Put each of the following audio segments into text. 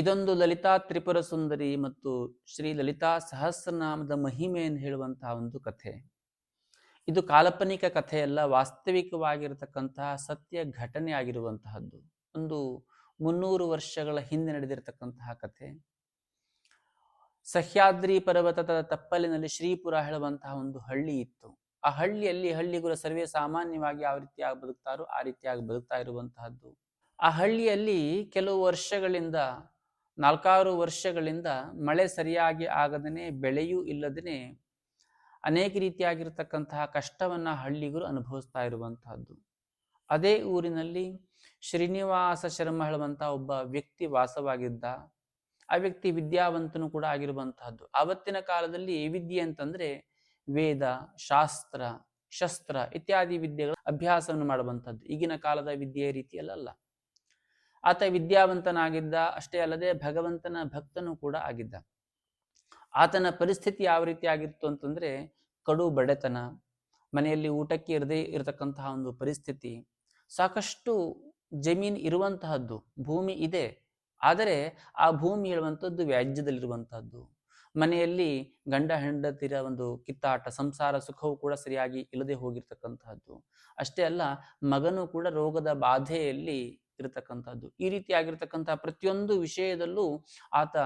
ಇದೊಂದು ಲಲಿತಾ ತ್ರಿಪುರ ಸುಂದರಿ ಮತ್ತು ಶ್ರೀ ಲಲಿತಾ ಸಹಸ್ರನಾಮದ ಮಹಿಮೆಯನ್ನು ಹೇಳುವಂತಹ ಒಂದು ಕಥೆ. ಇದು ಕಾಲ್ಪನಿಕ ಕಥೆಯಲ್ಲ, ವಾಸ್ತವಿಕವಾಗಿರತಕ್ಕಂತಹ ಸತ್ಯ ಘಟನೆ ಆಗಿರುವಂತಹದ್ದು. ಒಂದು ಮುನ್ನೂರು ವರ್ಷಗಳ ಹಿಂದೆ ನಡೆದಿರತಕ್ಕಂತಹ ಕಥೆ. ಸಹ್ಯಾದ್ರಿ ಪರ್ವತದ ತಪ್ಪಲಿನಲ್ಲಿ ಶ್ರೀಪುರ ಹೇಳುವಂತಹ ಒಂದು ಹಳ್ಳಿ ಇತ್ತು. ಆ ಹಳ್ಳಿಯಲ್ಲಿ ಹಳ್ಳಿಗಳು ಸರ್ವೇ ಸಾಮಾನ್ಯವಾಗಿ ಯಾವ ರೀತಿಯಾಗಿ ಬದುಕ್ತಾರೋ ಆ ರೀತಿಯಾಗಿ ಬದುಕ್ತಾ ಇರುವಂತಹದ್ದು. ಆ ಹಳ್ಳಿಯಲ್ಲಿ ಕೆಲವು ವರ್ಷಗಳಿಂದ ನಾಲ್ಕಾರು ವರ್ಷಗಳಿಂದ ಮಳೆ ಸರಿಯಾಗಿ ಆಗದನೆ ಬೆಳೆಯೂ ಇಲ್ಲದೇ ಅನೇಕ ರೀತಿಯಾಗಿರ್ತಕ್ಕಂತಹ ಕಷ್ಟವನ್ನ ಹಳ್ಳಿಗರು ಅನುಭವಿಸ್ತಾ ಇರುವಂತಹದ್ದು. ಅದೇ ಊರಿನಲ್ಲಿ ಶ್ರೀನಿವಾಸ ಶರ್ಮ ಹೇಳುವಂತಹ ಒಬ್ಬ ವ್ಯಕ್ತಿ ವಾಸವಾಗಿದ್ದ, ಆ ವ್ಯಕ್ತಿ ವಿದ್ಯಾವಂತನು ಕೂಡ ಆಗಿರುವಂತಹದ್ದು. ಆವತ್ತಿನ ಕಾಲದಲ್ಲಿ ವಿದ್ಯೆ ಅಂತಂದ್ರೆ ವೇದ, ಶಾಸ್ತ್ರ, ಶಸ್ತ್ರ ಇತ್ಯಾದಿ ವಿದ್ಯೆಗಳ ಅಭ್ಯಾಸವನ್ನು ಮಾಡುವಂಥದ್ದು ಈಗಿನ ಕಾಲದ ವಿದ್ಯೆಯ ರೀತಿಯಲ್ಲ ಆತ ವಿದ್ಯಾವಂತನಾಗಿದ್ದ, ಅಷ್ಟೇ ಅಲ್ಲದೆ ಭಗವಂತನ ಭಕ್ತನೂ ಕೂಡ ಆಗಿದ್ದ. ಆತನ ಪರಿಸ್ಥಿತಿ ಯಾವ ರೀತಿ ಆಗಿತ್ತು ಅಂತಂದ್ರೆ, ಕಡು ಬಡತನ, ಮನೆಯಲ್ಲಿ ಊಟಕ್ಕೆ ಇರದೇ ಇರತಕ್ಕಂತಹ ಒಂದು ಪರಿಸ್ಥಿತಿ, ಸಾಕಷ್ಟು ಜಮೀನ್ ಇರುವಂತಹದ್ದು, ಭೂಮಿ ಇದೆ, ಆದರೆ ಆ ಭೂಮಿ ಹೇಳುವಂಥದ್ದು ವ್ಯಾಜ್ಯದಲ್ಲಿರುವಂತಹದ್ದು. ಮನೆಯಲ್ಲಿ ಗಂಡ, ಹೆಂಡತಿರ ಒಂದು ಕಿತ್ತಾಟ, ಸಂಸಾರ ಸುಖವು ಕೂಡ ಸರಿಯಾಗಿ ಇಲ್ಲದೆ ಹೋಗಿರ್ತಕ್ಕಂತಹದ್ದು. ಅಷ್ಟೇ ಅಲ್ಲ, ಮಗನು ಕೂಡ ರೋಗದ ಬಾಧೆಯಲ್ಲಿ ಇರತಕ್ಕಂಥದ್ದು. ಈ ರೀತಿ ರೀತಿಯಾಗಿರ್ತಕ್ಕಂತಹ ಪ್ರತಿಯೊಂದು ವಿಷಯದಲ್ಲೂ ಆತ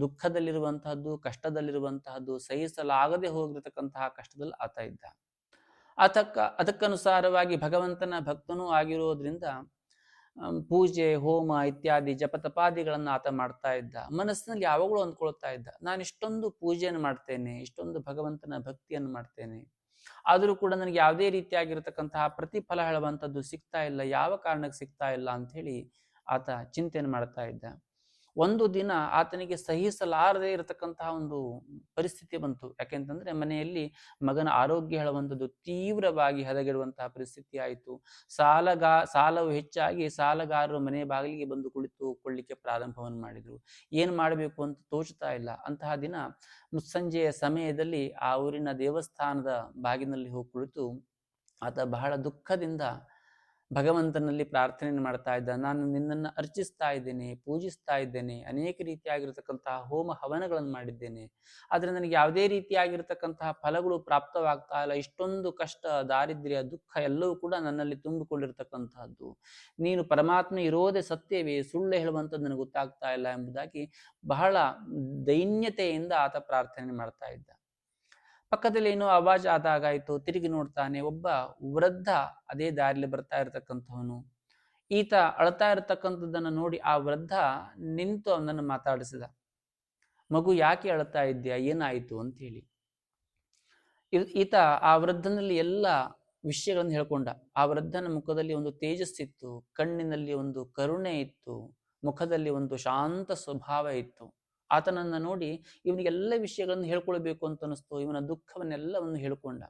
ದುಃಖದಲ್ಲಿರುವಂತಹದ್ದು, ಕಷ್ಟದಲ್ಲಿರುವಂತಹದ್ದು, ಸಹಿಸಲಾಗದೆ ಹೋಗಿರತಕ್ಕಂತಹ ಕಷ್ಟದಲ್ಲಿ ಆತ ಇದ್ದ. ಅದಕ್ಕ ಅದಕ್ಕನುಸಾರವಾಗಿ ಭಗವಂತನ ಭಕ್ತನೂ ಆಗಿರೋದ್ರಿಂದ ಪೂಜೆ, ಹೋಮ ಇತ್ಯಾದಿ ಜಪತಪಾದಿಗಳನ್ನು ಆತ ಮಾಡ್ತಾ ಇದ್ದ. ಮನಸ್ಸಿನಲ್ಲಿ ಯಾವಾಗಲೂ ಅಂದ್ಕೊಳ್ತಾ ಇದ್ದ. ನಾನು ಇಷ್ಟೊಂದು ಪೂಜೆಯನ್ನು ಮಾಡ್ತೇನೆ, ಇಷ್ಟೊಂದು ಭಗವಂತನ ಭಕ್ತಿಯನ್ನು ಮಾಡ್ತೇನೆ ಆದರೂ ಕೂಡ ನನಗೆ ಯಾವುದೇ ರೀತಿಯಾಗಿರ್ತಕ್ಕಂತಹ ಪ್ರತಿಫಲ ಹೇಳುವಂಥದ್ದು ಸಿಗ್ತಾ ಇಲ್ಲ, ಯಾವ ಕಾರಣಕ್ಕೆ ಸಿಗ್ತಾ ಇಲ್ಲ ಅಂತ ಆತ ಚಿಂತೆಯನ್ನು ಮಾಡ್ತಾ ಇದ್ದ. ಒಂದು ದಿನ ಆತನಿಗೆ ಸಹಿಸಲಾರದೆ ಇರತಕ್ಕಂತಹ ಒಂದು ಪರಿಸ್ಥಿತಿ ಬಂತು. ಯಾಕೆಂತಂದ್ರೆ ಮನೆಯಲ್ಲಿ ಮಗನ ಆರೋಗ್ಯ ಹೇಳುವಂಥದ್ದು ತೀವ್ರವಾಗಿ ಹದಗೆಡುವಂತಹ ಪರಿಸ್ಥಿತಿ ಆಯಿತು. ಸಾಲಗಾ, ಸಾಲವು ಹೆಚ್ಚಾಗಿ ಸಾಲಗಾರರು ಮನೆ ಬಾಗಿಲಿಗೆ ಬಂದು ಕುಳಿತು ಕೊಳ್ಳಿಕ್ಕೆ ಪ್ರಾರಂಭವನ್ನು ಮಾಡಿದ್ರು. ಏನು ಮಾಡಬೇಕು ಅಂತ ತೋಚುತ್ತಾ ಇಲ್ಲ. ಅಂತಹ ದಿನ ಮುಸ್ಸಂಜೆಯ ಸಮಯದಲ್ಲಿ ಆ ಊರಿನ ದೇವಸ್ಥಾನದ ಬಾಗಿನಲ್ಲಿ ಹೋಗಿ ಕುಳಿತು ಆತ ಬಹಳ ದುಃಖದಿಂದ ಭಗವಂತನಲ್ಲಿ ಪ್ರಾರ್ಥನೆಯನ್ನು ಮಾಡ್ತಾ ಇದ್ದ, ನಾನು ನಿನ್ನನ್ನು ಅರ್ಚಿಸ್ತಾ ಇದ್ದೇನೆ, ಪೂಜಿಸ್ತಾ ಇದ್ದೇನೆ, ಅನೇಕ ರೀತಿಯಾಗಿರ್ತಕ್ಕಂತಹ ಹೋಮ ಹವನಗಳನ್ನು ಮಾಡಿದ್ದೇನೆ. ಆದರೆ ನನಗೆ ಯಾವುದೇ ರೀತಿಯಾಗಿರ್ತಕ್ಕಂತಹ ಫಲಗಳು ಪ್ರಾಪ್ತವಾಗ್ತಾ ಇಲ್ಲ. ಇಷ್ಟೊಂದು ಕಷ್ಟ, ದಾರಿದ್ರ್ಯ, ದುಃಖ ಎಲ್ಲವೂ ಕೂಡ ನನ್ನಲ್ಲಿ ತುಂಬಿಕೊಂಡಿರ್ತಕ್ಕಂತಹದ್ದು. ನೀನು ಪರಮಾತ್ಮ ಇರೋದೇ ಸತ್ಯವೇ, ಸುಳ್ಳು ಹೇಳುವಂಥದ್ದು ನನಗೆ ಗೊತ್ತಾಗ್ತಾ ಇಲ್ಲ ಎಂಬುದಾಗಿ ಬಹಳ ದೈನ್ಯತೆಯಿಂದ ಆತ ಪ್ರಾರ್ಥನೆ ಮಾಡ್ತಾ ಇದ್ದ. ಪಕ್ಕದಲ್ಲಿ ಏನೋ ಆವಾಜ್ ಆದಾಗಾಯ್ತು, ತಿರುಗಿ ನೋಡ್ತಾನೆ, ಒಬ್ಬ ವೃದ್ಧ ಅದೇ ದಾರಿಲಿ ಬರ್ತಾ ಇರತಕ್ಕಂಥವನು. ಈತ ಅಳ್ತಾ ಇರತಕ್ಕಂಥದ್ದನ್ನು ನೋಡಿ ಆ ವೃದ್ಧ ನಿಂತು ಅವನನ್ನು ಮಾತಾಡಿಸಿದ. ಮಗು ಯಾಕೆ ಅಳ್ತಾ ಇದ್ದೀಯ, ಏನಾಯಿತು ಅಂತ ಹೇಳಿ ಈತ ಆ ವೃದ್ಧನಲ್ಲಿ ಎಲ್ಲ ವಿಷಯಗಳನ್ನು ಹೇಳ್ಕೊಂಡ. ಆ ವೃದ್ಧನ ಮುಖದಲ್ಲಿ ಒಂದು ತೇಜಸ್ಸಿತ್ತು ಕಣ್ಣಿನಲ್ಲಿ ಒಂದು ಕರುಣೆ ಇತ್ತು, ಮುಖದಲ್ಲಿ ಒಂದು ಶಾಂತ ಸ್ವಭಾವ ಇತ್ತು. ಆತನನ್ನ ನೋಡಿ ಇವನಿಗೆಲ್ಲ ವಿಷಯಗಳನ್ನು ಹೇಳ್ಕೊಳ್ಬೇಕು ಅಂತ ಅನ್ನಿಸ್ತು. ಇವನ ದುಃಖವನ್ನೆಲ್ಲವನ್ನು ಹೇಳಿಕೊಂಡ.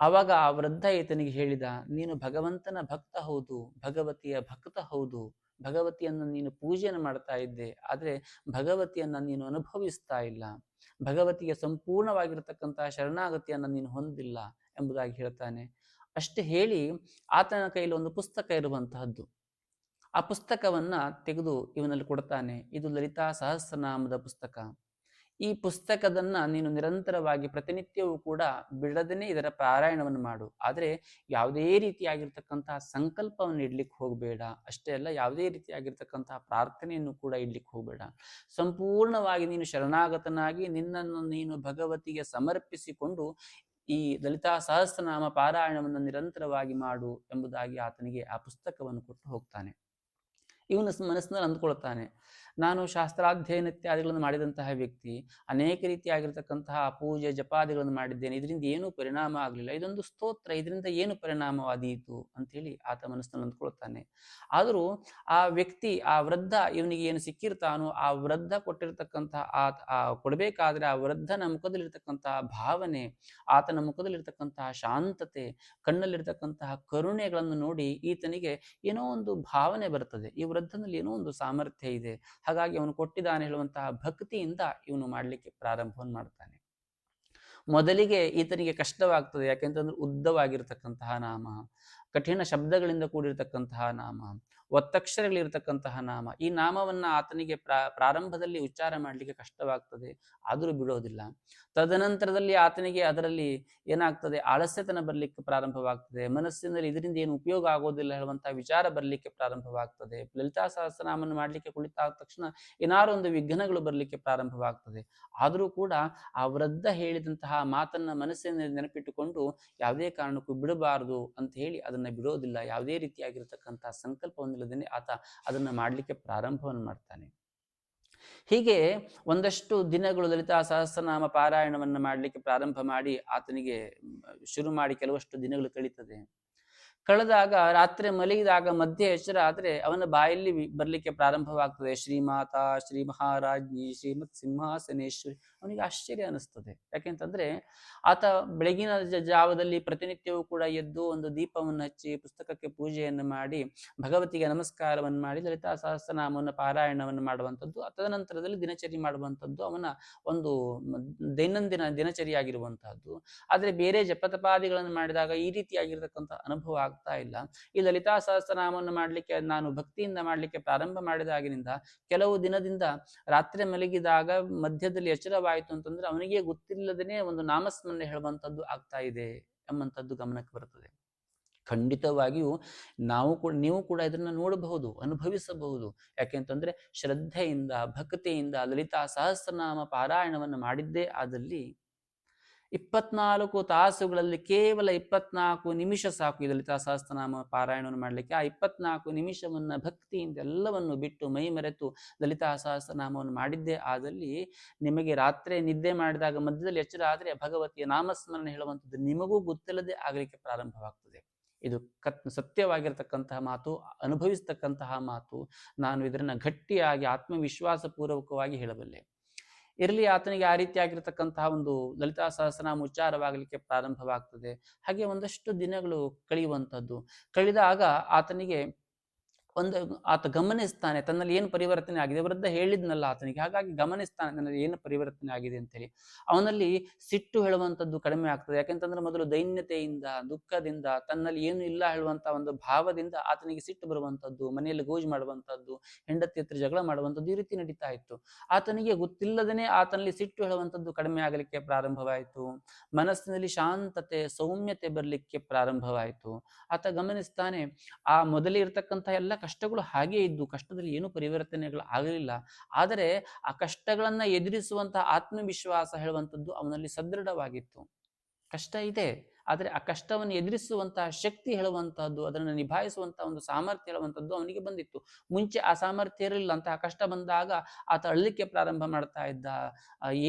ಆವಾಗ ಆ ವೃದ್ಧ ಈತನಿಗೆ ಹೇಳಿದ, ನೀನು ಭಗವಂತನ ಭಕ್ತ ಹೌದು, ಭಗವತಿಯ ಭಕ್ತ ಹೌದು, ಭಗವತಿಯನ್ನು ನೀನು ಪೂಜೆಯನ್ನು ಮಾಡ್ತಾ ಇದ್ದೆ, ಆದರೆ ಭಗವತಿಯನ್ನು ನೀನು ಅನುಭವಿಸ್ತಾ ಇಲ್ಲ. ಭಗವತಿಗೆ ಸಂಪೂರ್ಣವಾಗಿರತಕ್ಕಂತಹ ಶರಣಾಗತಿಯನ್ನು ನೀನು ಹೊಂದಿಲ್ಲ ಎಂಬುದಾಗಿ ಹೇಳ್ತಾನೆ. ಅಷ್ಟು ಹೇಳಿ ಆತನ ಕೈಯಲ್ಲಿ ಒಂದು ಪುಸ್ತಕ ಇರುವಂತಹದ್ದು. ಆ ಪುಸ್ತಕವನ್ನು ತೆಗೆದು ಇವನಲ್ಲಿ ಕೊಡ್ತಾನೆ ಇದು ಲಲಿತಾ ಸಹಸ್ರನಾಮದ ಪುಸ್ತಕ. ಈ ಪುಸ್ತಕದನ್ನ ನೀನು ನಿರಂತರವಾಗಿ ಪ್ರತಿನಿತ್ಯವೂ ಕೂಡ ಬಿಡದೇ ಇದರ ಪಾರಾಯಣವನ್ನು ಮಾಡು. ಆದರೆ ಯಾವುದೇ ರೀತಿಯಾಗಿರ್ತಕ್ಕಂತಹ ಸಂಕಲ್ಪವನ್ನು ಇಡ್ಲಿಕ್ಕೆ ಹೋಗಬೇಡ. ಅಷ್ಟೇ ಅಲ್ಲ, ಯಾವುದೇ ರೀತಿಯಾಗಿರ್ತಕ್ಕಂತಹ ಪ್ರಾರ್ಥನೆಯನ್ನು ಕೂಡ ಇಡ್ಲಿಕ್ಕೆ ಹೋಗಬೇಡ. ಸಂಪೂರ್ಣವಾಗಿ ನೀನು ಶರಣಾಗತನಾಗಿ ನಿನ್ನನ್ನು ನೀನು ಭಗವತಿಗೆ ಸಮರ್ಪಿಸಿಕೊಂಡು ಈ ಲಲಿತಾ ಸಹಸ್ರನಾಮ ಪಾರಾಯಣವನ್ನು ನಿರಂತರವಾಗಿ ಮಾಡು ಎಂಬುದಾಗಿ ಆತನಿಗೆ ಆ ಪುಸ್ತಕವನ್ನು ಕೊಟ್ಟು ಹೋಗ್ತಾನೆ. ಇವನು ಮನಸ್ಸಿನಲ್ಲಿ ಅಂದ್ಕೊಳ್ತಾನೆ. ನಾನು ಶಾಸ್ತ್ರಾಧ್ಯಯನ ಇತ್ಯಾದಿಗಳನ್ನು ಮಾಡಿದಂತಹ ವ್ಯಕ್ತಿ, ಅನೇಕ ರೀತಿಯಾಗಿರ್ತಕ್ಕಂತಹ ಪೂಜೆ ಜಪಾದಿಗಳನ್ನು ಮಾಡಿದ್ದೇನೆ. ಇದರಿಂದ ಏನೂ ಪರಿಣಾಮ ಆಗಲಿಲ್ಲ. ಇದೊಂದು ಸ್ತೋತ್ರ, ಇದರಿಂದ ಏನು ಪರಿಣಾಮವಾದೀತು ಅಂತೇಳಿ ಆತ ಮನಸ್ಸಿನಲ್ಲಿ ಅಂದ್ಕೊಳ್ತಾನೆ. ಆದರೂ ಆ ವ್ಯಕ್ತಿ, ಆ ವೃದ್ಧ ಇವನಿಗೆ ಏನು ಸಿಕ್ಕಿರ್ತಾನೋ, ಆ ವೃದ್ಧ ಕೊಟ್ಟಿರ್ತಕ್ಕಂತಹ ಆತ, ಆ ಕೊಡಬೇಕಾದ್ರೆ ಆ ವೃದ್ಧನ ಮುಖದಲ್ಲಿರ್ತಕ್ಕಂತಹ ಭಾವನೆ, ಆತನ ಮುಖದಲ್ಲಿರ್ತಕ್ಕಂತಹ ಶಾಂತತೆ, ಕಣ್ಣಲ್ಲಿರ್ತಕ್ಕಂತಹ ಕರುಣೆಗಳನ್ನು ನೋಡಿ ಈತನಿಗೆ ಏನೋ ಒಂದು ಭಾವನೆ ಬರ್ತದೆ. ಈ ವೃದ್ಧನಲ್ಲಿ ಏನೋ ಒಂದು ಸಾಮರ್ಥ್ಯ ಇದೆ. ಹಾಗಾಗಿ ಅವನು ಕೊಟ್ಟಿದ್ದಾನೆ ಹೇಳುವಂತಹ ಭಕ್ತಿಯಿಂದ ಇವನು ಮಾಡಲಿಕ್ಕೆ ಪ್ರಾರಂಭವನ್ನು ಮಾಡ್ತಾನೆ. ಮೊದಲಿಗೆ ಈತನಿಗೆ ಕಷ್ಟವಾಗ್ತದೆ. ಯಾಕೆಂತಂದ್ರೆ ಉದ್ದವಾಗಿರ್ತಕ್ಕಂತಹ ನಾಮ, ಕಠಿಣ ಶಬ್ದಗಳಿಂದ ಕೂಡಿರ್ತಕ್ಕಂತಹ ನಾಮ ಒತ್ತಕ್ಷರಗಳಿರ್ತಕ್ಕಂತಹ ನಾಮ. ಈ ನಾಮವನ್ನ ಆತನಿಗೆ ಪ್ರಾ, ಪ್ರಾರಂಭದಲ್ಲಿ ಉಚ್ಚಾರ ಮಾಡಲಿಕ್ಕೆ ಕಷ್ಟವಾಗ್ತದೆ, ಆದರೂ ಬಿಡೋದಿಲ್ಲ. ತದನಂತರದಲ್ಲಿ ಆತನಿಗೆ ಅದರಲ್ಲಿ ಏನಾಗ್ತದೆ ಆಲಸ್ಯತನ ಬರಲಿಕ್ಕೆ ಪ್ರಾರಂಭವಾಗ್ತದೆ. ಮನಸ್ಸಿನಲ್ಲಿ ಇದರಿಂದ ಏನು ಉಪಯೋಗ ಆಗೋದಿಲ್ಲ ಹೇಳುವಂತಹ ವಿಚಾರ ಬರಲಿಕ್ಕೆ ಪ್ರಾರಂಭವಾಗ್ತದೆ. ಲಲಿತಾ ಸಹಸ್ರನಾಮವನ್ನು ಮಾಡಲಿಕ್ಕೆ ಕುಳಿತಾದ ತಕ್ಷಣ ಏನಾರು ಒಂದು ವಿಘ್ನಗಳು ಬರಲಿಕ್ಕೆ ಪ್ರಾರಂಭವಾಗ್ತದೆ. ಆದರೂ ಕೂಡ ಆ ವೃದ್ಧ ಹೇಳಿದಂತಹ ಮಾತನ್ನ ಮನಸ್ಸಿನಲ್ಲಿ ನೆನಪಿಟ್ಟುಕೊಂಡು ಯಾವುದೇ ಕಾರಣಕ್ಕೂ ಬಿಡಬಾರದು ಅಂತ ಹೇಳಿ ಅದನ್ನ ಬಿಡೋದಿಲ್ಲ. ಯಾವುದೇ ರೀತಿಯಾಗಿರ್ತಕ್ಕಂತಹ ಸಂಕಲ್ಪವನ್ನಿಲ್ಲದೇ ಆತ ಅದನ್ನ ಮಾಡಲಿಕ್ಕೆ ಪ್ರಾರಂಭವನ್ನು ಮಾಡ್ತಾನೆ. ಹೀಗೆ ಒಂದಷ್ಟು ದಿನಗಳು ಲಲಿತಾ ಸಹಸ್ರನಾಮ ಪಾರಾಯಣವನ್ನು ಮಾಡಲಿಕ್ಕೆ ಪ್ರಾರಂಭ ಮಾಡಿ ಆತನಿಗೆ ಶುರು ಮಾಡಿ ಕೆಲವಷ್ಟು ದಿನಗಳು ಕಳೀತದೆ. ಕಳೆದಾಗ, ರಾತ್ರಿ ಮಲಗಿದಾಗ, ಮಧ್ಯೆ ಆದ್ರೆ ಅವನ ಬಾಯಲ್ಲಿ ಬರ್ಲಿಕ್ಕೆ ಪ್ರಾರಂಭವಾಗ್ತದೆ. ಶ್ರೀಮಾತ ಶ್ರೀ ಮಹಾರಾಜ್ಞಿ ಶ್ರೀಮತ್ ಸಿಂಹಾಸನೇಶ್ವರಿ. ಅವನಿಗೆ ಆಶ್ಚರ್ಯ ಅನಿಸ್ತದೆ ಯಾಕೆಂತಂದ್ರೆ, ಆತ ಬೆಳಗಿನ ಜಾವದಲ್ಲಿ ಪ್ರತಿನಿತ್ಯವೂ ಕೂಡ ಎದ್ದು ಒಂದು ದೀಪವನ್ನು ಹಚ್ಚಿ, ಪುಸ್ತಕಕ್ಕೆ ಪೂಜೆಯನ್ನು ಮಾಡಿ, ಭಗವತಿಗೆ ನಮಸ್ಕಾರವನ್ನು ಮಾಡಿ, ಲಲಿತಾ ಸಹಸ್ರನಾಮವನ್ನು ಪಾರಾಯಣವನ್ನು ಮಾಡುವಂಥದ್ದು ತದನಂತರದಲ್ಲಿ ದಿನಚರಿ ಮಾಡುವಂಥದ್ದು ಅವನ ಒಂದು ದೈನಂದಿನ ದಿನಚರಿಯಾಗಿರುವಂತಹದ್ದು ಆದರೆ ಬೇರೆ ಜಪತಪಾದಿಗಳನ್ನು ಮಾಡಿದಾಗ ಈ ರೀತಿಯಾಗಿರ್ತಕ್ಕಂಥ ಅನುಭವ ಆಗ್ತಾ ಇಲ್ಲ. ಈ ಲಲಿತಾ ಸಹಸ್ರನಾಮವನ್ನು ಮಾಡಲಿಕ್ಕೆ, ನಾನು ಭಕ್ತಿಯಿಂದ ಮಾಡಲಿಕ್ಕೆ ಪ್ರಾರಂಭ ಮಾಡಿದಾಗಿನಿಂದ ಕೆಲವು ದಿನದಿಂದ ರಾತ್ರಿ ಮಲಗಿದಾಗ ಮಧ್ಯದಲ್ಲಿ ಎಚ್ಚರವಾಯಿತು ಅಂತಂದ್ರೆ ಅವನಿಗೆ ಗೊತ್ತಿಲ್ಲದೇ ಒಂದು ನಾಮಸ್ಮರಣೆ ಹೇಳುವಂಥದ್ದು ಆಗ್ತಾ ಇದೆ ಎಂಬಂಥದ್ದು ಗಮನಕ್ಕೆ ಬರುತ್ತದೆ ಖಂಡಿತವಾಗಿಯೂ ನಾವು ಕೂಡ, ನೀವು ಕೂಡ ಇದನ್ನ ನೋಡಬಹುದು, ಅನುಭವಿಸಬಹುದು. ಯಾಕೆಂತಂದ್ರೆ ಶ್ರದ್ಧೆಯಿಂದ, ಭಕ್ತಿಯಿಂದ ಲಲಿತಾ ಸಹಸ್ರನಾಮ ಪಾರಾಯಣವನ್ನು ಮಾಡಿದ್ದೇ ಆದಲ್ಲಿ ಇಪ್ಪತ್ನಾಲ್ಕು ತಾಸುಗಳಲ್ಲಿ ಕೇವಲ ಇಪ್ಪತ್ನಾಲ್ಕು ನಿಮಿಷ ಸಾಕು ಲಲಿತಾ ಸಹಸ್ರನಾಮ ಪಾರಾಯಣವನ್ನು ಮಾಡಲಿಕ್ಕೆ. ಆ ಇಪ್ಪತ್ನಾಲ್ಕು ನಿಮಿಷವನ್ನು ಭಕ್ತಿಯಿಂದ ಎಲ್ಲವನ್ನು ಬಿಟ್ಟು ಮೈ ಮರೆತು ಲಲಿತಾ ಸಹಸ್ರನಾಮವನ್ನು ಮಾಡಿದ್ದೇ. ಆದಲ್ಲಿ ನಿಮಗೆ ರಾತ್ರಿ ನಿದ್ದೆ ಮಾಡಿದಾಗ ಮಧ್ಯದಲ್ಲಿ ಎಚ್ಚರ ಆದರೆ ಭಗವತಿಯ ನಾಮಸ್ಮರಣೆ ಹೇಳುವಂಥದ್ದು ನಿಮಗೂ ಗೊತ್ತಿಲ್ಲದೆ ಆಗಲಿಕ್ಕೆ ಪ್ರಾರಂಭವಾಗ್ತದೆ. ಇದು ಕತ್, ಸತ್ಯವಾಗಿರತಕ್ಕಂತಹ ಮಾತು, ಅನುಭವಿಸ್ತಕ್ಕಂತಹ ಮಾತು. ನಾನು ಇದನ್ನ ಗಟ್ಟಿಯಾಗಿ ಆತ್ಮವಿಶ್ವಾಸ ಪೂರ್ವಕವಾಗಿ ಹೇಳಬಲ್ಲೆ. ಇರಲಿ ಆತನಿಗೆ ಆ ರೀತಿಯಾಗಿರ್ತಕ್ಕಂತಹ ಒಂದು ಲಲಿತಾ ಸಹಸ್ರನಾಮ ಉಚ್ಚಾರವಾಗಲಿಕ್ಕೆ ಪ್ರಾರಂಭವಾಗ್ತದೆ. ಹಾಗೆ ಒಂದಷ್ಟು ದಿನಗಳು ಕಳೆಯುವಂಥದ್ದು. ಕಳೆದಾಗ ಆತನಿಗೆ ಒಂದು ಆತ ಗಮನಿಸ್ತಾನೆ, ತನ್ನಲ್ಲಿ ಏನು ಪರಿವರ್ತನೆ ಆಗಿದೆ ವೃದ್ಧ ಹೇಳಿದ್ನಲ್ಲ ಆತನಿಗೆ. ಹಾಗಾಗಿ ಗಮನಿಸ್ತಾನೆ, ತನ್ನಲ್ಲಿ ಏನು ಪರಿವರ್ತನೆ ಆಗಿದೆ ಅಂತೇಳಿ. ಅವನಲ್ಲಿ ಸಿಟ್ಟು ಹೇಳುವಂಥದ್ದು ಕಡಿಮೆ ಆಗ್ತದೆ. ಯಾಕೆಂತಂದ್ರೆ ಮೊದಲು ದೈನ್ಯತೆಯಿಂದ, ದುಃಖದಿಂದ, ತನ್ನಲ್ಲಿ ಏನು ಇಲ್ಲ ಹೇಳುವಂತ ಒಂದು ಭಾವದಿಂದ ಆತನಿಗೆ ಸಿಟ್ಟು ಬರುವಂಥದ್ದು, ಮನೆಯಲ್ಲಿ ಗೋಜು ಮಾಡುವಂಥದ್ದು, ಹೆಂಡತಿ ಹತ್ರ ಜಗಳ ಮಾಡುವಂಥದ್ದು ಈ ರೀತಿ ನಡೀತಾ ಇತ್ತು. ಆತನಿಗೆ ಗೊತ್ತಿಲ್ಲದೇ ಆತನಲ್ಲಿ ಸಿಟ್ಟು ಹೇಳುವಂಥದ್ದು ಕಡಿಮೆ ಆಗಲಿಕ್ಕೆ ಪ್ರಾರಂಭವಾಯಿತು. ಮನಸ್ಸಿನಲ್ಲಿ ಶಾಂತತೆ, ಸೌಮ್ಯತೆ ಬರಲಿಕ್ಕೆ ಪ್ರಾರಂಭವಾಯಿತು. ಆತ ಗಮನಿಸ್ತಾನೆ, ಆ ಮೊದಲೇ ಇರತಕ್ಕಂಥ ಎಲ್ಲ ಕಷ್ಟಗಳು ಹಾಗೇ ಇದ್ದು ಕಷ್ಟದಲ್ಲಿ ಏನು ಪರಿವರ್ತನೆಗಳು ಆಗಲಿಲ್ಲ. ಆದರೆ ಆ ಕಷ್ಟಗಳನ್ನು ಎದುರಿಸುವಂತಹ ಆತ್ಮವಿಶ್ವಾಸ ಹೇಳುವಂಥದ್ದು ಅವನಲ್ಲಿ ಸದೃಢವಾಗಿತ್ತು. ಕಷ್ಟ ಇದೆ. ಆದರೆ ಆ ಕಷ್ಟವನ್ನು ಎದುರಿಸುವಂತಹ ಶಕ್ತಿ ಹೇಳುವಂತಹದ್ದು, ಅದನ್ನು ನಿಭಾಯಿಸುವಂತಹ ಒಂದು ಸಾಮರ್ಥ್ಯ ಹೇಳುವಂಥದ್ದು ಅವನಿಗೆ ಬಂದಿತ್ತು. ಮುಂಚೆ ಆ ಸಾಮರ್ಥ್ಯ ಇರಲಿಲ್ಲ ಅಂತಹ ಕಷ್ಟ ಬಂದಾಗ ಆತ ಅಳಲಿಕ್ಕೆ ಪ್ರಾರಂಭ ಮಾಡ್ತಾ ಇದ್ದ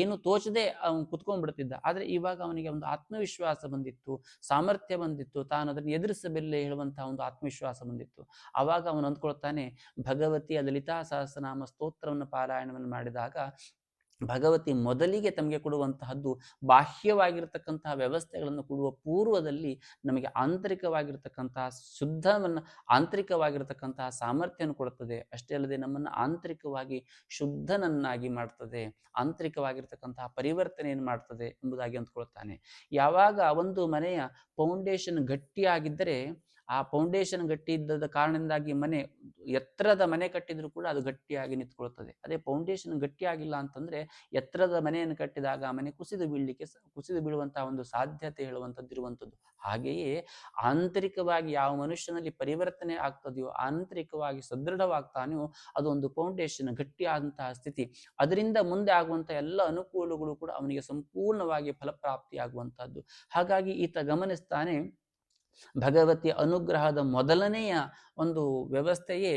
ಏನು ತೋಚದೆ ಅವನು ಕುತ್ಕೊಂಡ್ಬಿಡ್ತಿದ್ದ. ಆದರೆ ಇವಾಗ ಅವನಿಗೆ ಒಂದು ಆತ್ಮವಿಶ್ವಾಸ ಬಂದಿತ್ತು, ಸಾಮರ್ಥ್ಯ ಬಂದಿತ್ತು, ತಾನು ಅದನ್ನು ಎದುರಿಸಬಲ್ಲೆ ಹೇಳುವಂತಹ ಒಂದು ಆತ್ಮವಿಶ್ವಾಸ ಬಂದಿತ್ತು. ಆವಾಗ ಅವನು ಅಂದ್ಕೊಳ್ತಾನೆ ಭಗವತಿಯ ಲಲಿತಾ ಸಹಸ್ರನಾಮ ಸ್ತೋತ್ರವನ್ನು ಪಾರಾಯಣವನ್ನು ಮಾಡಿದಾಗ ಭಗವತಿ ಮೊದಲಿಗೆ ತಮಗೆ ಕೊಡುವಂತಹದ್ದು ಬಾಹ್ಯವಾಗಿರ್ತಕ್ಕಂತಹ ವ್ಯವಸ್ಥೆಗಳನ್ನು ಕೊಡುವ ಪೂರ್ವದಲ್ಲಿ ನಮಗೆ ಆಂತರಿಕವಾಗಿರ್ತಕ್ಕಂತಹ ಶುದ್ಧವನ್ನು ಆಂತರಿಕವಾಗಿರ್ತಕ್ಕಂತಹ ಸಾಮರ್ಥ್ಯವನ್ನು ಕೊಡುತ್ತದೆ. ಅಷ್ಟೇ ಅಲ್ಲದೆ ನಮ್ಮನ್ನು ಆಂತರಿಕವಾಗಿ ಶುದ್ಧನನ್ನಾಗಿ ಮಾಡ್ತದೆ. ಆಂತರಿಕವಾಗಿರ್ತಕ್ಕಂತಹ ಪರಿವರ್ತನೆಯನ್ನು ಮಾಡ್ತದೆ ಎಂಬುದಾಗಿ ಅಂದ್ಕೊಳ್ತಾನೆ. ಯಾವಾಗ ಒಂದು ಮನೆಯ ಫೌಂಡೇಶನ್ ಗಟ್ಟಿಯಾಗಿದ್ದರೆ ಆ ಫೌಂಡೇಶನ್ ಗಟ್ಟಿ ಇದ್ದದ ಕಾರಣದಿಂದಾಗಿ ಮನೆ, ಎತ್ತರದ ಮನೆ ಕಟ್ಟಿದ್ರು ಕೂಡ ಅದು ಗಟ್ಟಿಯಾಗಿ ನಿಂತ್ಕೊಳ್ತದೆ. ಅದೇ ಫೌಂಡೇಶನ್ ಗಟ್ಟಿಯಾಗಿಲ್ಲ ಅಂತಂದ್ರೆ ಎತ್ತರದ ಮನೆಯನ್ನು ಕಟ್ಟಿದಾಗ ಆ ಮನೆ ಕುಸಿದು ಬೀಳಲಿಕ್ಕೆ ಕುಸಿದು ಬೀಳುವಂತಹ ಒಂದು ಸಾಧ್ಯತೆ ಹೇಳುವಂಥದ್ದು ಇರುವಂಥದ್ದು ಹಾಗೆಯೇ ಆಂತರಿಕವಾಗಿ ಯಾವ ಮನುಷ್ಯನಲ್ಲಿ ಪರಿವರ್ತನೆ ಆಗ್ತದೆಯೋ, ಆಂತರಿಕವಾಗಿ ಸದೃಢವಾಗ್ತಾನೆಯೋ ಅದು ಒಂದು ಫೌಂಡೇಶನ್ ಗಟ್ಟಿಯಾದಂತಹ ಸ್ಥಿತಿ. ಅದರಿಂದ ಮುಂದೆ ಆಗುವಂತಹ ಎಲ್ಲ ಅನುಕೂಲಗಳು ಕೂಡ ಅವನಿಗೆ ಸಂಪೂರ್ಣವಾಗಿ ಫಲಪ್ರಾಪ್ತಿಯಾಗುವಂತಹದ್ದು ಹಾಗಾಗಿ ಈತ ಗಮನಿಸ್ತಾನೆ ಭಗವತಿಯ ಅನುಗ್ರಹದ ಮೊದಲನೆಯ ಒಂದು ವ್ಯವಸ್ಥೆಯೇ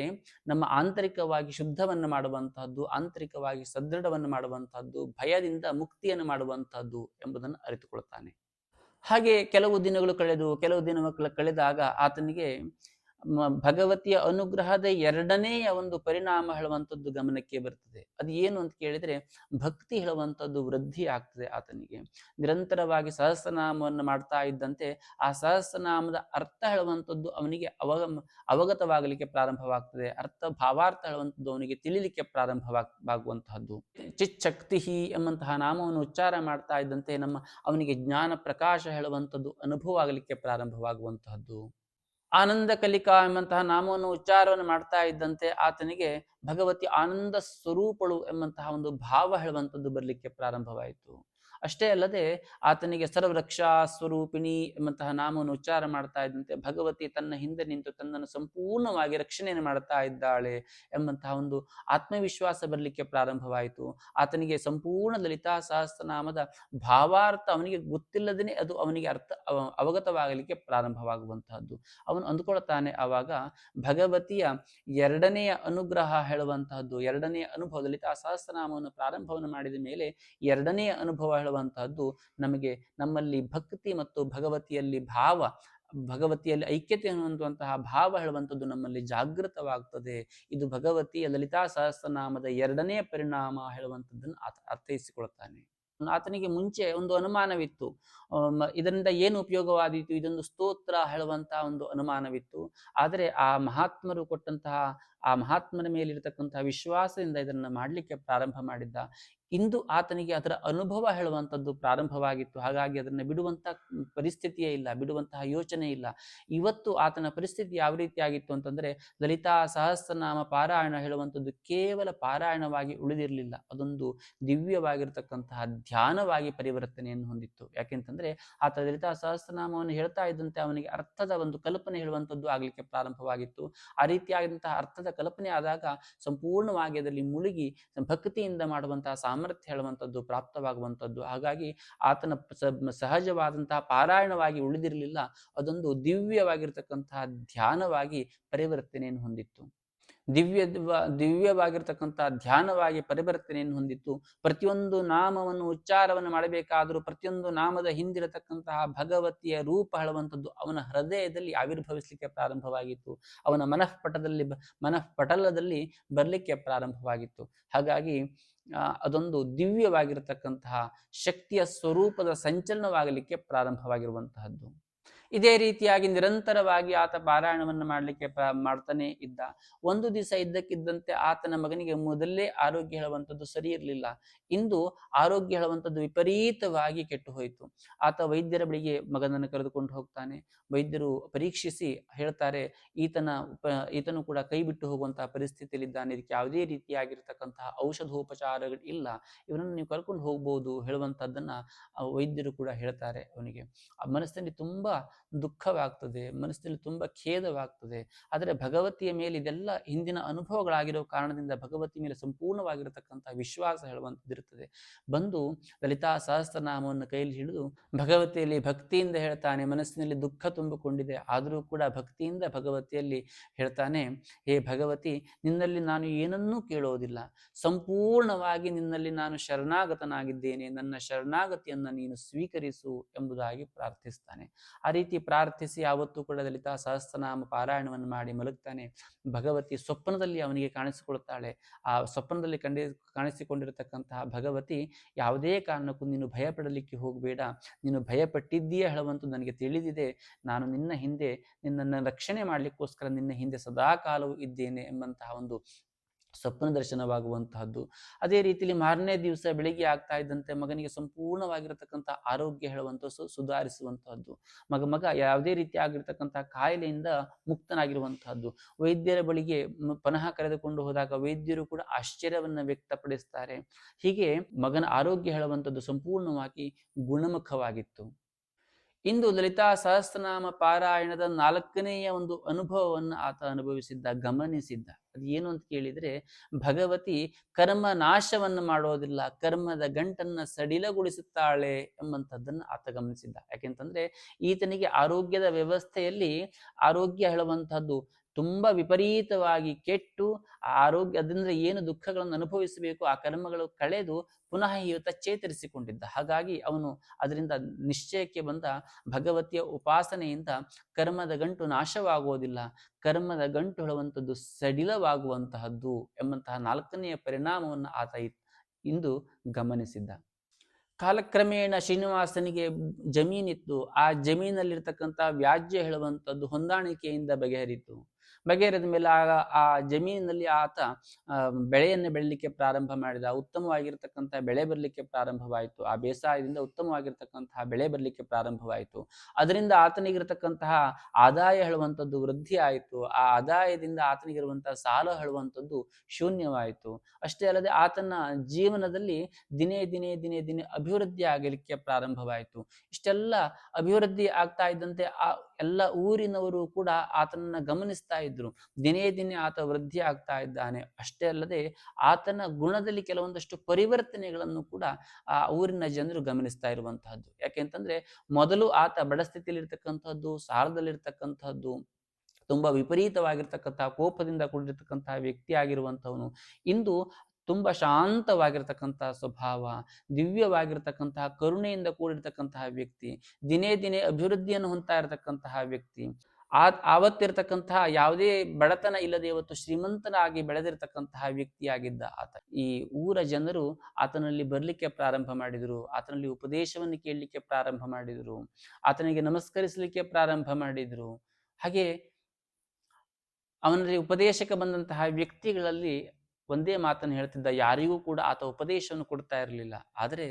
ನಮ್ಮ ಆಂತರಿಕವಾಗಿ ಶುದ್ಧವನ್ನು ಮಾಡುವಂತಹದ್ದು, ಆಂತರಿಕವಾಗಿ ಸದೃಢವನ್ನು ಮಾಡುವಂತಹದ್ದು, ಭಯದಿಂದ ಮುಕ್ತಿಯನ್ನು ಮಾಡುವಂತಹದ್ದು ಎಂಬುದನ್ನು ಅರಿತುಕೊಳ್ಳುತ್ತಾನೆ ಹಾಗೆ ಕೆಲವು ದಿನಗಳು ಕಳೆದು, ಕೆಲವು ದಿನಗಳು ಕಳೆದಾಗ ಆತನಿಗೆ ಭಗವತಿಯ ಅನುಗ್ರಹದ ಎರಡನೆಯ ಒಂದು ಪರಿಣಾಮ ಹೇಳುವಂಥದ್ದು ಗಮನಕ್ಕೆ ಬರ್ತದೆ. ಅದು ಏನು ಅಂತ ಕೇಳಿದ್ರೆ ಭಕ್ತಿ ಹೇಳುವಂಥದ್ದು ವೃದ್ಧಿ ಆಗ್ತದೆ ಆತನಿಗೆ. ನಿರಂತರವಾಗಿ ಸಹಸ್ರನಾಮವನ್ನು ಮಾಡ್ತಾ ಇದ್ದಂತೆ ಆ ಸಹಸ್ರನಾಮದ ಅರ್ಥ ಹೇಳುವಂಥದ್ದು ಅವನಿಗೆ ಅವಗ ಅವಗತವಾಗಲಿಕ್ಕೆ ಪ್ರಾರಂಭವಾಗ್ತದೆ. ಅರ್ಥ ಭಾವಾರ್ಥ ಹೇಳುವಂಥದ್ದು ಅವನಿಗೆ ತಿಳಿಲಿಕ್ಕೆ ಪ್ರಾರಂಭವಾಗುವಂತಹದ್ದು ಚಿಚ್ಛಕ್ತಿ ಎಂಬಂತಹ ನಾಮವನ್ನು ಉಚ್ಚಾರ ಮಾಡ್ತಾ ಇದ್ದಂತೆ ನಮ್ಮ ಅವನಿಗೆ ಜ್ಞಾನ ಪ್ರಕಾಶ ಹೇಳುವಂಥದ್ದು ಅನುಭವ ಆಗಲಿಕ್ಕೆ ಪ್ರಾರಂಭವಾಗುವಂತಹದ್ದು. ಆನಂದ ಕಲಿಕಾ ಎಂಬಂತಹ ನಾಮವನ್ನು ಉಚ್ಚಾರವನ್ನು ಮಾಡ್ತಾ ಇದ್ದಂತೆ ಆತನಿಗೆ ಭಗವತಿ ಆನಂದ ಸ್ವರೂಪಳು ಎಂಬಂತಹ ಒಂದು ಭಾವ ಹೇಳುವಂಥದ್ದು ಬರಲಿಕ್ಕೆ ಪ್ರಾರಂಭವಾಯಿತು. ಅಷ್ಟೇ ಅಲ್ಲದೆ ಆತನಿಗೆ ಸರ್ವರಕ್ಷಾ ಸ್ವರೂಪಿಣಿ ಎಂಬಂತಹ ನಾಮವನ್ನು ಉಚ್ಚಾರ ಮಾಡ್ತಾ ಇದ್ದಂತೆ ಭಗವತಿ ತನ್ನ ಹಿಂದೆ ನಿಂತು ತನ್ನನ್ನು ಸಂಪೂರ್ಣವಾಗಿ ರಕ್ಷಣೆಯನ್ನು ಮಾಡ್ತಾ ಇದ್ದಾಳೆ ಎಂಬಂತಹ ಒಂದು ಆತ್ಮವಿಶ್ವಾಸ ಬರಲಿಕ್ಕೆ ಪ್ರಾರಂಭವಾಯಿತು. ಆತನಿಗೆ ಸಂಪೂರ್ಣ ಲಲಿತಾ ಸಹಸ್ರನಾಮದ ಭಾವಾರ್ಥ ಅವನಿಗೆ ಗೊತ್ತಿಲ್ಲದೇ ಅದು ಅವನಿಗೆ ಅರ್ಥ ಅವಗತವಾಗಲಿಕ್ಕೆ ಪ್ರಾರಂಭವಾಗುವಂತಹದ್ದು. ಅವನು ಅಂದುಕೊಳ್ತಾನೆ ಆವಾಗ ಭಗವತಿಯ ಎರಡನೆಯ ಅನುಗ್ರಹ ಹೇಳುವಂತಹದ್ದು. ಎರಡನೆಯ ಅನುಭವ ಲಲಿತಾ ಸಹಸ್ರನಾಮವನ್ನು ಪ್ರಾರಂಭವನ್ನು ಮಾಡಿದ ಮೇಲೆ ಎರಡನೆಯ ಅನುಭವ ಹೇಳುವಂತಹದ್ದು ನಮಗೆ ನಮ್ಮಲ್ಲಿ ಭಕ್ತಿ ಮತ್ತು ಭಗವತಿಯಲ್ಲಿ ಭಾವ, ಭಗವತಿಯಲ್ಲಿ ಐಕ್ಯತೆ ಅನ್ನುವಂತಹ ಭಾವ ಹೇಳುವಂಥದ್ದು ನಮ್ಮಲ್ಲಿ ಜಾಗೃತವಾಗ್ತದೆ. ಇದು ಭಗವತಿಯ ಲಲಿತಾ ಸಹಸ್ರನಾಮದ ಎರಡನೇ ಪರಿಣಾಮ ಹೇಳುವಂಥದ್ದನ್ನು ಆತ ಅರ್ಥೈಸಿಕೊಳ್ತಾನೆ ಆತನಿಗೆ ಮುಂಚೆ ಒಂದು ಅನುಮಾನವಿತ್ತು. ಇದರಿಂದ ಏನು ಉಪಯೋಗವಾದೀತು? ಇದೊಂದು ಸ್ತೋತ್ರ ಹೇಳುವಂತಹ ಒಂದು ಅನುಮಾನವಿತ್ತು. ಆದರೆ ಆ ಮಹಾತ್ಮರು ಕೊಟ್ಟಂತಹ ಆ ಮಹಾತ್ಮನ ಮೇಲಿರತಕ್ಕಂತಹ ವಿಶ್ವಾಸದಿಂದ ಇದನ್ನು ಮಾಡಲಿಕ್ಕೆ ಪ್ರಾರಂಭ ಮಾಡಿದ್ದ. ಇಂದು ಆತನಿಗೆ ಅದರ ಅನುಭವ ಹೇಳುವಂಥದ್ದು ಪ್ರಾರಂಭವಾಗಿತ್ತು. ಹಾಗಾಗಿ ಅದನ್ನು ಬಿಡುವಂತಹ ಪರಿಸ್ಥಿತಿಯೇ ಇಲ್ಲ, ಬಿಡುವಂತಹ ಯೋಚನೆ ಇಲ್ಲ. ಇವತ್ತು ಆತನ ಪರಿಸ್ಥಿತಿ ಯಾವ ರೀತಿಯಾಗಿತ್ತು ಅಂತಂದ್ರೆ ಲಲಿತಾ ಸಹಸ್ರನಾಮ ಪಾರಾಯಣ ಹೇಳುವಂಥದ್ದು ಕೇವಲ ಪಾರಾಯಣವಾಗಿ ಉಳಿದಿರಲಿಲ್ಲ. ಅದೊಂದು ದಿವ್ಯವಾಗಿರ್ತಕ್ಕಂತಹ ಧ್ಯಾನವಾಗಿ ಪರಿವರ್ತನೆಯನ್ನು ಹೊಂದಿತ್ತು. ಯಾಕೆಂತಂದ್ರೆ ಆತ ಲಲಿತಾ ಸಹಸ್ರನಾಮವನ್ನು ಹೇಳ್ತಾ ಇದ್ದಂತೆ ಅವನಿಗೆ ಅರ್ಥದ ಒಂದು ಕಲ್ಪನೆ ಹೇಳುವಂಥದ್ದು ಆಗಲಿಕ್ಕೆ ಪ್ರಾರಂಭವಾಗಿತ್ತು. ಆ ರೀತಿಯಾದಂತಹ ಅರ್ಥದ ಕಲ್ಪನೆ ಆದಾಗ ಸಂಪೂರ್ಣವಾಗಿ ಅದರಲ್ಲಿ ಮುಳುಗಿ ಭಕ್ತಿಯಿಂದ ಮಾಡುವಂತಹ ಸಾಮರ್ಥ್ಯ ಹೇಳುವಂಥದ್ದು ಪ್ರಾಪ್ತವಾಗುವಂಥದ್ದು. ಹಾಗಾಗಿ ಆತನ ಸಹಜವಾದಂತಹ ಪಾರಾಯಣವಾಗಿ ಉಳಿದಿರಲಿಲ್ಲ, ಅದೊಂದು ದಿವ್ಯವಾಗಿರ್ತಕ್ಕಂತಹ ಧ್ಯಾನವಾಗಿ ಪರಿವರ್ತನೆಯನ್ನು ಹೊಂದಿತ್ತು. ದಿವ್ಯ ದಿವ್ಯವಾಗಿರ್ತಕ್ಕಂಥ ಧ್ಯಾನವಾಗಿ ಪರಿವರ್ತನೆಯನ್ನು ಹೊಂದಿತ್ತು. ಪ್ರತಿಯೊಂದು ನಾಮವನ್ನು ಉಚ್ಚಾರವನ್ನು ಮಾಡಬೇಕಾದರೂ ಪ್ರತಿಯೊಂದು ನಾಮದ ಹಿಂದಿರತಕ್ಕಂತಹ ಭಗವತಿಯ ರೂಪ ಹೇಳುವಂಥದ್ದು ಅವನ ಹೃದಯದಲ್ಲಿ ಆವಿರ್ಭವಿಸಲಿಕ್ಕೆ ಪ್ರಾರಂಭವಾಗಿತ್ತು. ಅವನ ಮನಃಪಟದಲ್ಲಿ ಮನಃಪಟಲದಲ್ಲಿ ಬರಲಿಕ್ಕೆ ಪ್ರಾರಂಭವಾಗಿತ್ತು. ಹಾಗಾಗಿ ಅದೊಂದು ದಿವ್ಯವಾಗಿರತಕ್ಕಂತಹ ಶಕ್ತಿಯ ಸ್ವರೂಪದ ಸಂಚಲನವಾಗಲಿಕ್ಕೆ ಪ್ರಾರಂಭವಾಗಿರುವಂತಹದ್ದು. ಇದೇ ರೀತಿಯಾಗಿ ನಿರಂತರವಾಗಿ ಆತ ಪಾರಾಯಣವನ್ನು ಮಾಡಲಿಕ್ಕೆ ಮಾಡ್ತಾನೆ ಇದ್ದ. ಒಂದು ದಿವಸ ಇದ್ದಕ್ಕಿದ್ದಂತೆ ಆತನ ಮಗನಿಗೆ ಮೊದಲೇ ಆರೋಗ್ಯ ಹೇಳುವಂಥದ್ದು ಸರಿ ಇರಲಿಲ್ಲ. ಇಂದು ಆರೋಗ್ಯ ಹೇಳುವಂಥದ್ದು ವಿಪರೀತವಾಗಿ ಕೆಟ್ಟು ಹೋಯಿತು. ಆತ ವೈದ್ಯರ ಬಳಿಗೆ ಮಗನನ್ನು ಕರೆದುಕೊಂಡು ಹೋಗ್ತಾನೆ. ವೈದ್ಯರು ಪರೀಕ್ಷಿಸಿ ಹೇಳ್ತಾರೆ, ಈತನ ಈತನು ಕೂಡ ಕೈ ಬಿಟ್ಟು ಹೋಗುವಂತಹ ಪರಿಸ್ಥಿತಿಯಲ್ಲಿದ್ದಾನೆ. ಇದಕ್ಕೆ ಯಾವುದೇ ರೀತಿಯಾಗಿರ್ತಕ್ಕಂತಹ ಔಷಧೋಪಚಾರಗಳು ಇಲ್ಲ. ಇವನನ್ನು ನೀವು ಕರ್ಕೊಂಡು ಹೋಗ್ಬೋದು ಹೇಳುವಂಥದ್ದನ್ನ ವೈದ್ಯರು ಕೂಡ ಹೇಳ್ತಾರೆ ಅವನಿಗೆ. ಆ ಮನಸ್ಸಿನಲ್ಲಿ ತುಂಬಾ ದುಃಖವಾಗ್ತದೆ, ಮನಸ್ಸಿನಲ್ಲಿ ತುಂಬಾ ಖೇದವಾಗ್ತದೆ. ಆದರೆ ಭಗವತಿಯ ಮೇಲೆ ಇದೆಲ್ಲ ಹಿಂದಿನ ಅನುಭವಗಳಾಗಿರೋ ಕಾರಣದಿಂದ ಭಗವತಿ ಮೇಲೆ ಸಂಪೂರ್ಣವಾಗಿರತಕ್ಕಂತಹ ವಿಶ್ವಾಸ ಹೇಳುವಂಥದ್ದಿರುತ್ತದೆ ಬಂದು ಲಲಿತಾ ಸಹಸ್ರನಾಮವನ್ನು ಕೈಯಲ್ಲಿ ಹಿಡಿದು ಭಗವತಿಯಲ್ಲಿ ಭಕ್ತಿಯಿಂದ ಹೇಳ್ತಾನೆ, ಮನಸ್ಸಿನಲ್ಲಿ ದುಃಖ ತುಂಬಿಕೊಂಡಿದೆ, ಆದರೂ ಕೂಡ ಭಕ್ತಿಯಿಂದ ಭಗವತಿಯಲ್ಲಿ ಹೇಳ್ತಾನೆ, ಹೇ ಭಗವತಿ, ನಿನ್ನಲ್ಲಿ ನಾನು ಏನನ್ನೂ ಕೇಳೋದಿಲ್ಲ. ಸಂಪೂರ್ಣವಾಗಿ ನಿನ್ನಲ್ಲಿ ನಾನು ಶರಣಾಗತನಾಗಿದ್ದೇನೆ. ನನ್ನ ಶರಣಾಗತಿಯನ್ನು ನೀನು ಸ್ವೀಕರಿಸು ಎಂಬುದಾಗಿ ಪ್ರಾರ್ಥಿಸ್ತಾನೆ. ಆ ರೀತಿ ಪ್ರಾರ್ಥಿಸಿ ಯಾವತ್ತೂ ಕೂಡ ಲಲಿತಾ ಸಹಸ್ರನಾಮ ಪಾರಾಯಣವನ್ನು ಮಾಡಿ ಮಲಗ್ತಾನೆ. ಭಗವತಿ ಸ್ವಪ್ನದಲ್ಲಿ ಅವನಿಗೆ ಕಾಣಿಸಿಕೊಳ್ಳುತ್ತಾಳೆ. ಆ ಸ್ವಪ್ನದಲ್ಲಿ ಕಂಡಿ ಕಾಣಿಸಿಕೊಂಡಿರತಕ್ಕಂತಹ ಭಗವತಿ, ಯಾವುದೇ ಕಾರಣಕ್ಕೂ ನೀನು ಭಯಪಡಲಿಕ್ಕೆ ಹೋಗಬೇಡ. ನೀನು ಭಯಪಟ್ಟಿದ್ದೀಯೇ ಹೇಳುವಂತೂ ನನಗೆ ತಿಳಿದಿದೆ. ನಾನು ನಿನ್ನ ಹಿಂದೆ ನಿನ್ನನ್ನು ರಕ್ಷಣೆ ಮಾಡಲಿಕ್ಕೋಸ್ಕರ ನಿನ್ನ ಹಿಂದೆ ಸದಾ ಕಾಲವು ಇದ್ದೇನೆ ಎಂಬಂತಹ ಒಂದು ಸ್ವಪ್ನ ದರ್ಶನವಾಗುವಂತಹದ್ದು. ಅದೇ ರೀತಿಯಲ್ಲಿ ಮಾರನೇ ದಿವಸ ಬೆಳಿಗ್ಗೆ ಆಗ್ತಾ ಇದ್ದಂತೆ ಮಗನಿಗೆ ಸಂಪೂರ್ಣವಾಗಿರತಕ್ಕಂಥ ಆರೋಗ್ಯ ಹೇಳುವಂಥ ಸುಧಾರಿಸುವಂತಹದ್ದು. ಮಗ ಮಗ ಯಾವುದೇ ರೀತಿ ಆಗಿರ್ತಕ್ಕಂಥ ಕಾಯಿಲೆಯಿಂದ ಮುಕ್ತನಾಗಿರುವಂತಹದ್ದು. ವೈದ್ಯರ ಬಳಿಗೆ ಪುನಃ ಕರೆದುಕೊಂಡು ಹೋದಾಗ ವೈದ್ಯರು ಕೂಡ ಆಶ್ಚರ್ಯವನ್ನು ವ್ಯಕ್ತಪಡಿಸ್ತಾರೆ. ಹೀಗೆ ಮಗನ ಆರೋಗ್ಯ ಹೇಳುವಂಥದ್ದು ಸಂಪೂರ್ಣವಾಗಿ ಗುಣಮುಖವಾಗಿತ್ತು. ಇಂದು ಲಲಿತಾ ಸಹಸ್ರನಾಮ ಪಾರಾಯಣದ ನಾಲ್ಕನೆಯ ಒಂದು ಅನುಭವವನ್ನು ಆತ ಅನುಭವಿಸಿದ್ದ, ಗಮನಿಸಿದ್ದ. ಅದು ಏನು ಅಂತ ಕೇಳಿದ್ರೆ, ಭಗವತಿ ಕರ್ಮ ನಾಶವನ್ನು ಮಾಡೋದಿಲ್ಲ, ಕರ್ಮದ ಗಂಟನ್ನ ಸಡಿಲಗೊಳಿಸುತ್ತಾಳೆ ಎಂಬಂಥದ್ದನ್ನು ಆತ ಗಮನಿಸಿದ್ದ. ಯಾಕೆಂತಂದ್ರೆ, ಈತನಿಗೆ ಆರೋಗ್ಯದ ವ್ಯವಸ್ಥೆಯಲ್ಲಿ ಆರೋಗ್ಯ ಹೇಳುವಂತಹದ್ದು ತುಂಬಾ ವಿಪರೀತವಾಗಿ ಕೆಟ್ಟು ಆರೋಗ್ಯ ಅದರಿಂದ ಏನು ದುಃಖಗಳನ್ನು ಅನುಭವಿಸಬೇಕು, ಆ ಕರ್ಮಗಳು ಕಳೆದು ಪುನಃ ಇವತ್ತ ಚೇತರಿಸಿಕೊಂಡಿದ್ದ. ಹಾಗಾಗಿ ಅವನು ಅದರಿಂದ ನಿಶ್ಚಯಕ್ಕೆ ಬಂದ ಭಗವತಿಯ ಉಪಾಸನೆಯಿಂದ ಕರ್ಮದ ಗಂಟು ನಾಶವಾಗುವುದಿಲ್ಲ. ಕರ್ಮದ ಗಂಟು ಹೇಳುವಂಥದ್ದು ಸಡಿಲವಾಗುವಂತಹದ್ದು ಎಂಬಂತಹ ನಾಲ್ಕನೆಯ ಪರಿಣಾಮವನ್ನು ಆತ ಇಂದು ಗಮನಿಸಿದ್ದ. ಕಾಲಕ್ರಮೇಣ ಶ್ರೀನಿವಾಸನಿಗೆ ಜಮೀನಿತ್ತು. ಆ ಜಮೀನಲ್ಲಿರ್ತಕ್ಕಂಥ ವ್ಯಾಜ್ಯ ಹೇಳುವಂಥದ್ದು ಹೊಂದಾಣಿಕೆಯಿಂದ ಬಗೆಹರಿತು. ಬಗೆಹರಿದ ಮೇಲೆ ಆ ಆ ಜಮೀನಿನಲ್ಲಿ ಆತ ಬೆಳೆಯನ್ನು ಬೆಳಲಿಕ್ಕೆ ಪ್ರಾರಂಭ ಮಾಡಿದ. ಉತ್ತಮವಾಗಿರ್ತಕ್ಕಂಥ ಬೆಳೆ ಬರಲಿಕ್ಕೆ ಪ್ರಾರಂಭವಾಯಿತು. ಆ ಬೇಸಾಯದಿಂದ ಉತ್ತಮವಾಗಿರ್ತಕ್ಕಂತಹ ಬೆಳೆ ಬರಲಿಕ್ಕೆ ಪ್ರಾರಂಭವಾಯಿತು. ಅದರಿಂದ ಆತನಿಗಿರತಕ್ಕಂತಹ ಆದಾಯ ಹೇಳುವಂಥದ್ದು ವೃದ್ಧಿ ಆಯಿತು. ಆ ಆದಾಯದಿಂದ ಆತನಿಗಿರುವಂತಹ ಸಾಲ ಹೇಳುವಂಥದ್ದು ಶೂನ್ಯವಾಯಿತು. ಅಷ್ಟೇ ಅಲ್ಲದೆ ಆತನ ಜೀವನದಲ್ಲಿ ದಿನೇ ದಿನೇ ದಿನೇ ದಿನೇ ಅಭಿವೃದ್ಧಿ ಆಗಲಿಕ್ಕೆ ಪ್ರಾರಂಭವಾಯಿತು. ಇಷ್ಟೆಲ್ಲ ಅಭಿವೃದ್ಧಿ ಆಗ್ತಾ ಇದ್ದಂತೆ ಆ ಎಲ್ಲ ಊರಿನವರು ಕೂಡ ಆತನನ್ನ ಗಮನಿಸ್ತಾ ಇದ್ರು. ದಿನೇ ದಿನೇ ಆತ ವೃದ್ಧಿ ಆಗ್ತಾ ಇದ್ದಾನೆ. ಅಷ್ಟೇ ಅಲ್ಲದೆ ಆತನ ಗುಣದಲ್ಲಿ ಕೆಲವೊಂದಷ್ಟು ಪರಿವರ್ತನೆಗಳನ್ನು ಕೂಡ ಆ ಊರಿನ ಜನರು ಗಮನಿಸ್ತಾ ಇರುವಂತಹದ್ದು. ಯಾಕೆಂತಂದ್ರೆ ಮೊದಲು ಆತ ಬಡ ಸ್ಥಿತಿಯಲ್ಲಿರ್ತಕ್ಕಂಥದ್ದು, ಸಾಲದಲ್ಲಿರ್ತಕ್ಕಂಥದ್ದು, ತುಂಬಾ ವಿಪರೀತವಾಗಿರ್ತಕ್ಕಂತಹ ಕೋಪದಿಂದ ಕೂಡಿರ್ತಕ್ಕಂತಹ ವ್ಯಕ್ತಿ ಆಗಿರುವಂತವನು ಇಂದು ತುಂಬಾ ಶಾಂತವಾಗಿರ್ತಕ್ಕಂತಹ ಸ್ವಭಾವ ದಿವ್ಯವಾಗಿರ್ತಕ್ಕಂತಹ ಕರುಣೆಯಿಂದ ಕೂಡಿರ್ತಕ್ಕಂತಹ ವ್ಯಕ್ತಿ, ದಿನೇ ದಿನೇ ಅಭಿವೃದ್ಧಿಯನ್ನು ಹೊಂದ್ತಾ ಇರತಕ್ಕಂತಹ ವ್ಯಕ್ತಿ. ಆ ಆವತ್ತಿರ್ತಕ್ಕಂತಹ ಯಾವುದೇ ಬಡತನ ಇಲ್ಲದೆ ಇವತ್ತು ಶ್ರೀಮಂತನಾಗಿ ಬೆಳೆದಿರ್ತಕ್ಕಂತಹ ವ್ಯಕ್ತಿಯಾಗಿದ್ದ ಆತ. ಈ ಊರ ಜನರು ಆತನಲ್ಲಿ ಬರಲಿಕ್ಕೆ ಪ್ರಾರಂಭ ಮಾಡಿದರು, ಆತನಲ್ಲಿ ಉಪದೇಶವನ್ನು ಕೇಳಲಿಕ್ಕೆ ಪ್ರಾರಂಭ ಮಾಡಿದರು, ಆತನಿಗೆ ನಮಸ್ಕರಿಸಲಿಕ್ಕೆ ಪ್ರಾರಂಭ ಮಾಡಿದರು. ಹಾಗೆ ಅವನಲ್ಲಿ ಉಪದೇಶಕ್ಕೆ ಬಂದಂತಹ ವ್ಯಕ್ತಿಗಳಲ್ಲಿ ಒಂದೇ ಮಾತನ್ನು ಹೇಳ್ತಿದ್ದ, ಯಾರಿಗೂ ಕೂಡ ಆತ ಉಪದೇಶವನ್ನು ಕೊಡ್ತಾ ಇರಲಿಲ್ಲ. ಆದರೆ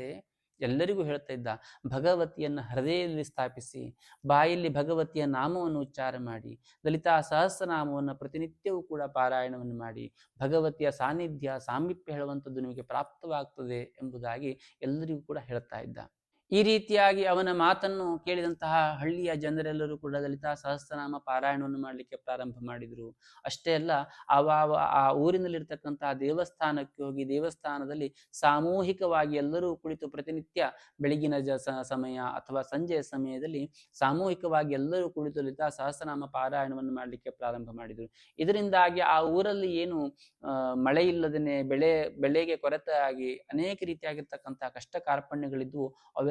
ಎಲ್ಲರಿಗೂ ಹೇಳ್ತಾ ಇದ್ದ, ಭಗವತಿಯನ್ನು ಹೃದಯದಲ್ಲಿ ಸ್ಥಾಪಿಸಿ, ಬಾಯಲ್ಲಿ ಭಗವತಿಯ ನಾಮವನ್ನು ಉಚ್ಚಾರ ಮಾಡಿ, ಲಲಿತಾ ಸಹಸ್ರನಾಮವನ್ನು ಪ್ರತಿನಿತ್ಯವೂ ಕೂಡ ಪಾರಾಯಣವನ್ನು ಮಾಡಿ, ಭಗವತಿಯ ಸಾನ್ನಿಧ್ಯ, ಸಾಮೀಪ್ಯ ಹೇಳುವಂಥದ್ದು ನಿಮಗೆ ಪ್ರಾಪ್ತವಾಗ್ತದೆ ಎಂಬುದಾಗಿ ಎಲ್ಲರಿಗೂ ಕೂಡ ಹೇಳ್ತಾ ಇದ್ದ. ಈ ರೀತಿಯಾಗಿ ಅವನ ಮಾತನ್ನು ಕೇಳಿದಂತಹ ಹಳ್ಳಿಯ ಜನರೆಲ್ಲರೂ ಕೂಡ ದಲಿತ ಸಹಸ್ರನಾಮ ಪಾರಾಯಣವನ್ನು ಮಾಡಲಿಕ್ಕೆ ಪ್ರಾರಂಭ ಮಾಡಿದರು. ಅಷ್ಟೇ ಅಲ್ಲ, ಅವ ಆ ಊರಿನಲ್ಲಿರ್ತಕ್ಕಂತಹ ದೇವಸ್ಥಾನಕ್ಕೆ ಹೋಗಿ ದೇವಸ್ಥಾನದಲ್ಲಿ ಸಾಮೂಹಿಕವಾಗಿ ಎಲ್ಲರೂ ಕುಳಿತು ಪ್ರತಿನಿತ್ಯ ಬೆಳಗಿನ ಜ ಸಮಯ ಅಥವಾ ಸಂಜೆಯ ಸಮಯದಲ್ಲಿ ಸಾಮೂಹಿಕವಾಗಿ ಎಲ್ಲರೂ ಕುಳಿತು ದಲಿತ ಸಹಸ್ರನಾಮ ಪಾರಾಯಣವನ್ನು ಮಾಡಲಿಕ್ಕೆ ಪ್ರಾರಂಭ ಮಾಡಿದರು. ಇದರಿಂದಾಗಿ ಆ ಊರಲ್ಲಿ ಏನು ಮಳೆ ಇಲ್ಲದೇ ಬೆಳೆ, ಬೆಳೆಗೆ ಕೊರತೆ ಆಗಿ ಅನೇಕ ರೀತಿಯಾಗಿರ್ತಕ್ಕಂತಹ ಕಷ್ಟ ಕಾರ್ಪಣ್ಯಗಳಿದ್ವು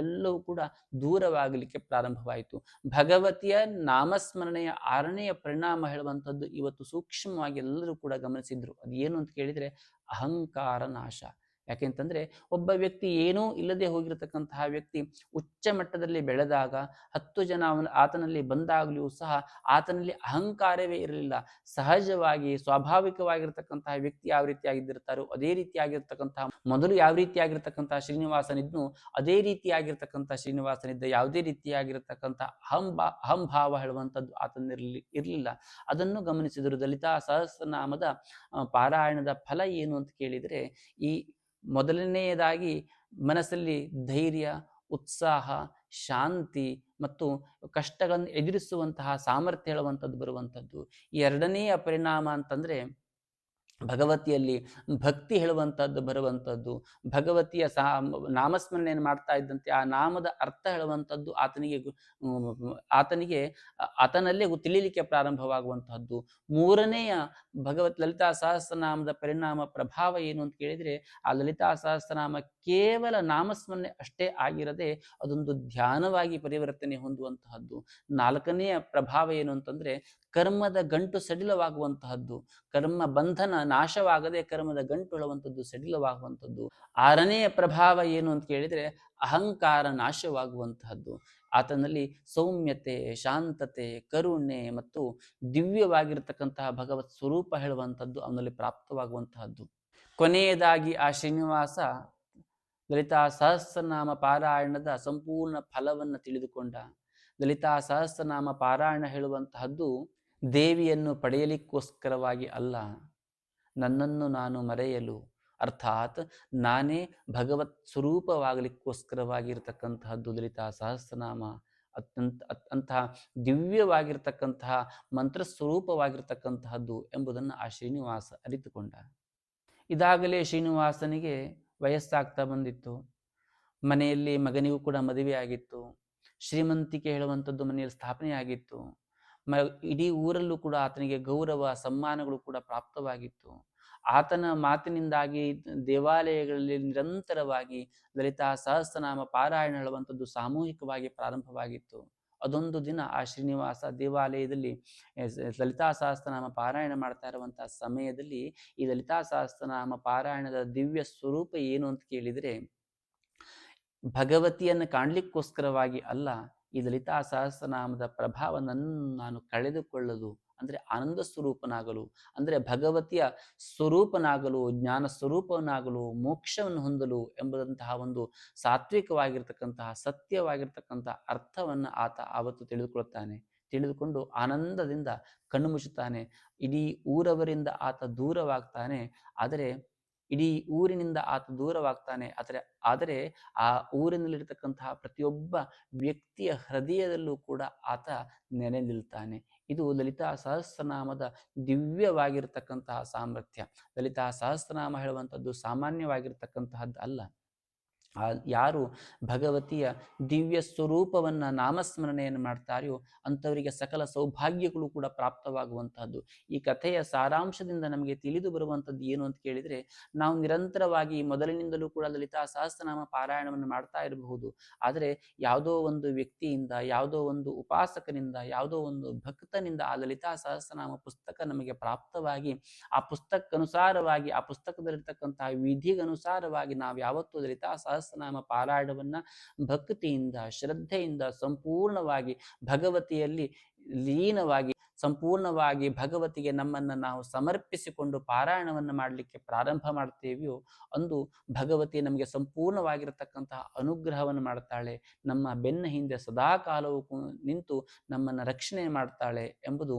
ಅವೆಲ್ಲವೂ ಕೂಡ ದೂರವಾಗಲಿಕ್ಕೆ ಪ್ರಾರಂಭವಾಯಿತು. ಭಗವತಿಯ ನಾಮಸ್ಮರಣೆಯ ಆರನೆಯ ಪರಿಣಾಮ ಹೇಳುವಂಥದ್ದು ಇವತ್ತು ಸೂಕ್ಷ್ಮವಾಗಿ ಎಲ್ಲರೂ ಕೂಡ ಗಮನಿಸಿದ್ರು. ಅದು ಏನು ಅಂತ ಕೇಳಿದರೆ ಅಹಂಕಾರ ನಾಶ. ಯಾಕೆಂತಂದ್ರೆ ಒಬ್ಬ ವ್ಯಕ್ತಿ ಏನೂ ಇಲ್ಲದೆ ಹೋಗಿರತಕ್ಕಂತಹ ವ್ಯಕ್ತಿ ಉಚ್ಚ ಮಟ್ಟದಲ್ಲಿ ಬೆಳೆದಾಗ ಹತ್ತು ಜನ ಅವನ ಆತನಲ್ಲಿ ಬಂದಾಗಲೂ ಸಹ ಆತನಲ್ಲಿ ಅಹಂಕಾರವೇ ಇರಲಿಲ್ಲ. ಸಹಜವಾಗಿ ಸ್ವಾಭಾವಿಕವಾಗಿರ್ತಕ್ಕಂತಹ ವ್ಯಕ್ತಿ ಯಾವ ರೀತಿಯಾಗಿದ್ದಿರ್ತಾರೋ ಅದೇ ರೀತಿಯಾಗಿರ್ತಕ್ಕಂತಹ ಮೊದಲು ಯಾವ ರೀತಿಯಾಗಿರ್ತಕ್ಕಂತಹ ಶ್ರೀನಿವಾಸನಿದ್ನು ಅದೇ ರೀತಿಯಾಗಿರ್ತಕ್ಕಂತಹ ಶ್ರೀನಿವಾಸನಿದ್ದ ಯಾವುದೇ ರೀತಿಯಾಗಿರ್ತಕ್ಕಂತಹ ಅಹಂಭಾ ಅಹಂಭಾವ ಹೇಳುವಂಥದ್ದು ಆತನಿರಲಿ ಇರಲಿಲ್ಲ. ಅದನ್ನು ಗಮನಿಸಿದರು ದಲಿತಾ ಸಹಸ್ರನಾಮದ ಪಾರಾಯಣದ ಫಲ ಏನು ಅಂತ ಕೇಳಿದರೆ ಈ ಮೊದಲನೆಯದಾಗಿ ಮನಸ್ಸಲ್ಲಿ ಧೈರ್ಯ ಉತ್ಸಾಹ ಶಾಂತಿ ಮತ್ತು ಕಷ್ಟಗಳನ್ನು ಎದುರಿಸುವಂತಹ ಸಾಮರ್ಥ್ಯ ಹೇಳುವಂಥದ್ದು ಬರುವಂಥದ್ದು. ಎರಡನೆಯ ಪರಿಣಾಮ ಅಂತಂದ್ರೆ ಭಗವತಿಯಲ್ಲಿ ಭಕ್ತಿ ಹೇಳುವಂಥದ್ದು ಬರುವಂಥದ್ದು, ಭಗವತಿಯ ಸಹ ನಾಮಸ್ಮರಣೆಯನ್ನು ಮಾಡ್ತಾ ಇದ್ದಂತೆ ಆ ನಾಮದ ಅರ್ಥ ಹೇಳುವಂಥದ್ದು ಆತನಿಗೆ ಆತನಿಗೆ, ಆತನಲ್ಲೇ ತಿಳಿಲಿಕ್ಕೆ ಪ್ರಾರಂಭವಾಗುವಂತಹದ್ದು ಮೂರನೆಯ ಭಗವತ್, ಲಲಿತಾ ಸಹಸ್ರನಾಮದ ಪರಿಣಾಮ ಪ್ರಭಾವ ಏನು ಅಂತ ಕೇಳಿದರೆ, ಆ ಲಲಿತಾ ಸಹಸ್ರನಾಮ ಕೇವಲ ನಾಮಸ್ಮರಣೆ ಅಷ್ಟೇ ಆಗಿರದೆ ಅದೊಂದು ಧ್ಯಾನವಾಗಿ ಪರಿವರ್ತನೆ ಹೊಂದುವಂತಹದ್ದು. ನಾಲ್ಕನೆಯ ಪ್ರಭಾವ ಏನು ಅಂತಂದ್ರೆ ಕರ್ಮದ ಗಂಟು ಸಡಿಲವಾಗುವಂತಹದ್ದು, ಕರ್ಮ ಬಂಧನ ನಾಶವಾಗದೆ ಕರ್ಮದ ಗಂಟು ಹೇಳುವಂಥದ್ದು ಸಡಿಲವಾಗುವಂಥದ್ದು ಆರನೆಯ ಪ್ರಭಾವ ಏನು ಅಂತ ಕೇಳಿದ್ರೆ ಅಹಂಕಾರ ನಾಶವಾಗುವಂತಹದ್ದು. ಆತನಲ್ಲಿ ಸೌಮ್ಯತೆ, ಶಾಂತತೆ, ಕರುಣೆ ಮತ್ತು ದಿವ್ಯವಾಗಿರ್ತಕ್ಕಂತಹ ಭಗವತ್ ಸ್ವರೂಪ ಹೇಳುವಂಥದ್ದು ಅವನಲ್ಲಿ ಪ್ರಾಪ್ತವಾಗುವಂತಹದ್ದು. ಕೊನೆಯದಾಗಿ ಆ ಶ್ರೀನಿವಾಸ ಲಲಿತಾ ಸಹಸ್ರನಾಮ ಪಾರಾಯಣದ ಸಂಪೂರ್ಣ ಫಲವನ್ನು ತಿಳಿದುಕೊಂಡ. ಲಲಿತಾ ಸಹಸ್ರನಾಮ ಪಾರಾಯಣ ಹೇಳುವಂತಹದ್ದು ದೇವಿಯನ್ನು ಪಡೆಯಲಿಕ್ಕೋಸ್ಕರವಾಗಿ ಅಲ್ಲ, ನನ್ನನ್ನು ನಾನು ಮರೆಯಲು, ಅರ್ಥಾತ್ ನಾನೇ ಭಗವತ್ ಸ್ವರೂಪವಾಗಲಿಕ್ಕೋಸ್ಕರವಾಗಿರ್ತಕ್ಕಂತಹದ್ದು ಲಲಿತಾ ಸಹಸ್ರನಾಮ, ಅತ್ಯಂತ ಅತ್- ಅಂತಹ ದಿವ್ಯವಾಗಿರ್ತಕ್ಕಂತಹ ಮಂತ್ರ ಸ್ವರೂಪವಾಗಿರ್ತಕ್ಕಂತಹದ್ದು ಎಂಬುದನ್ನು ಆ ಶ್ರೀನಿವಾಸ ಅರಿತುಕೊಂಡ. ಇದಾಗಲೇ ಶ್ರೀನಿವಾಸನಿಗೆ ವಯಸ್ಸಾಗ್ತಾ ಬಂದಿತ್ತು. ಮನೆಯಲ್ಲಿ ಮಗನಿಗೂ ಕೂಡ ಮದುವೆ ಆಗಿತ್ತು ಶ್ರೀಮಂತಿಕೆ ಹೇಳುವಂಥದ್ದು ಮನೆಯಲ್ಲಿ ಸ್ಥಾಪನೆ ಆಗಿತ್ತು ಇಡೀ ಊರಲ್ಲೂ ಕೂಡ ಆತನಿಗೆ ಗೌರವ, ಸಮ್ಮಾನಗಳು ಕೂಡ ಪ್ರಾಪ್ತವಾಗಿತ್ತು. ಆತನ ಮಾತಿನಿಂದಾಗಿ ದೇವಾಲಯಗಳಲ್ಲಿ ನಿರಂತರವಾಗಿ ಲಲಿತಾ, ಸಹಸ್ರನಾಮ, ಪಾರಾಯಣ ಹೇಳುವಂಥದ್ದು ಸಾಮೂಹಿಕವಾಗಿ ಪ್ರಾರಂಭವಾಗಿತ್ತು. ಅದೊಂದು ದಿನ ಆ ಶ್ರೀನಿವಾಸ ದೇವಾಲಯದಲ್ಲಿ ಲಲಿತಾ ಸಹಸ್ರನಾಮ ಪಾರಾಯಣ ಮಾಡ್ತಾ ಇರುವಂತಹ ಸಮಯದಲ್ಲಿ ಈ ಲಲಿತಾ ಸಹಸ್ರನಾಮ ಪಾರಾಯಣದ ದಿವ್ಯ ಸ್ವರೂಪ ಏನು ಅಂತ ಕೇಳಿದರೆ, ಭಗವತಿಯನ್ನು ಕಾಣಲಿಕ್ಕೋಸ್ಕರವಾಗಿ ಅಲ್ಲ ಈ ಲಲಿತಾ ಸಹಸ್ರನಾಮದ ಪ್ರಭಾವ ನಾನು ಕಳೆದುಕೊಳ್ಳಲು ಅಂದರೆ ಆನಂದ ಸ್ವರೂಪನಾಗಲು, ಅಂದರೆ ಭಗವತಿಯ ಸ್ವರೂಪನಾಗಲು, ಜ್ಞಾನ ಸ್ವರೂಪನಾಗಲು, ಮೋಕ್ಷವನ್ನು ಹೊಂದಲು ಎಂಬುದಂತಹ ಒಂದು ಸಾತ್ವಿಕವಾಗಿರ್ತಕ್ಕಂತಹ, ಸತ್ಯವಾಗಿರ್ತಕ್ಕಂತಹ ಅರ್ಥವನ್ನು ಆತ ಆವತ್ತು ತಿಳಿದುಕೊಳ್ಳುತ್ತಾನೆ. ತಿಳಿದುಕೊಂಡು ಆನಂದದಿಂದ ಕಣ್ಣು ಮುಚ್ಚುತ್ತಾನೆ. ಇಡೀ ಊರವರಿಂದ ಆತ ದೂರವಾಗ್ತಾನೆ. ಆದರೆ ಇಡೀ ಊರಿನಿಂದ ಆತ ದೂರವಾಗ್ತಾನೆ. ಆದರೆ ಆದರೆ ಆ ಊರಿನಲ್ಲಿರ್ತಕ್ಕಂತಹ ಪ್ರತಿಯೊಬ್ಬ ವ್ಯಕ್ತಿಯ ಹೃದಯದಲ್ಲೂ ಕೂಡ ಆತ ನೆನೆ ನಿಲ್ತಾನೆ. ಇದು ಲಲಿತಾ ಸಹಸ್ರನಾಮದ ದಿವ್ಯವಾಗಿರ್ತಕ್ಕಂತಹ ಸಾಮರ್ಥ್ಯ ಲಲಿತಾ ಸಹಸ್ರನಾಮ ಹೇಳುವಂಥದ್ದು ಸಾಮಾನ್ಯವಾಗಿರ್ತಕ್ಕಂತಹದ್ದು ಅಲ್ಲ ಯಾರು ಭಗವತಿಯ ದಿವ್ಯ ಸ್ವರೂಪವನ್ನು ನಾಮಸ್ಮರಣೆಯನ್ನು ಮಾಡ್ತಾರೆಯೋ ಅಂಥವರಿಗೆ ಸಕಲ ಸೌಭಾಗ್ಯಗಳು ಕೂಡ ಪ್ರಾಪ್ತವಾಗುವಂತಹದ್ದು. ಈ ಕಥೆಯ ಸಾರಾಂಶದಿಂದ ನಮಗೆ ತಿಳಿದು ಬರುವಂಥದ್ದು ಏನು ಅಂತ ಕೇಳಿದರೆ, ನಾವು ನಿರಂತರವಾಗಿ ಮೊದಲಿನಿಂದಲೂ ಕೂಡ ಲಲಿತಾ ಸಹಸ್ರನಾಮ ಪಾರಾಯಣವನ್ನು ಮಾಡ್ತಾ ಇರಬಹುದು. ಆದರೆ ಯಾವುದೋ ಒಂದು ವ್ಯಕ್ತಿಯಿಂದ, ಯಾವುದೋ ಒಂದು ಉಪಾಸಕನಿಂದ, ಯಾವುದೋ ಒಂದು ಭಕ್ತನಿಂದ ಆ ಲಲಿತಾ ಸಹಸ್ರನಾಮ ಪುಸ್ತಕ ನಮಗೆ ಪ್ರಾಪ್ತವಾಗಿ, ಆ ಪುಸ್ತಕಕ್ಕನುಸಾರವಾಗಿ ಆ ಪುಸ್ತಕದಲ್ಲಿರ್ತಕ್ಕಂತಹ ವಿಧಿಗನುಸಾರವಾಗಿ ನಾವು ಯಾವತ್ತೂ ಲಲಿತಾ ಸಹಸ್ರ ಸಹಸ್ರನಾಮ ಪಾರಾಯಣವನ್ನ ಭಕ್ತಿಯಿಂದ, ಶ್ರದ್ಧೆಯಿಂದ ಸಂಪೂರ್ಣವಾಗಿ ಭಗವತಿಯಲ್ಲಿ ಲೀನವಾಗಿ, ಸಂಪೂರ್ಣವಾಗಿ ಭಗವತಿಗೆ ನಮ್ಮನ್ನು ನಾವು ಸಮರ್ಪಿಸಿಕೊಂಡು ಪಾರಾಯಣವನ್ನು ಮಾಡಲಿಕ್ಕೆ ಪ್ರಾರಂಭ ಮಾಡ್ತೇವೆಯೋ, ಅಂದು ಭಗವತಿ ನಮಗೆ ಸಂಪೂರ್ಣವಾಗಿರತಕ್ಕಂತಹ ಅನುಗ್ರಹವನ್ನು ಮಾಡ್ತಾಳೆ. ನಮ್ಮ ಬೆನ್ನ ಹಿಂದೆ ಸದಾಕಾಲವೂ ನಿಂತು ನಮ್ಮನ್ನು ರಕ್ಷಣೆ ಮಾಡ್ತಾಳೆ ಎಂಬುದು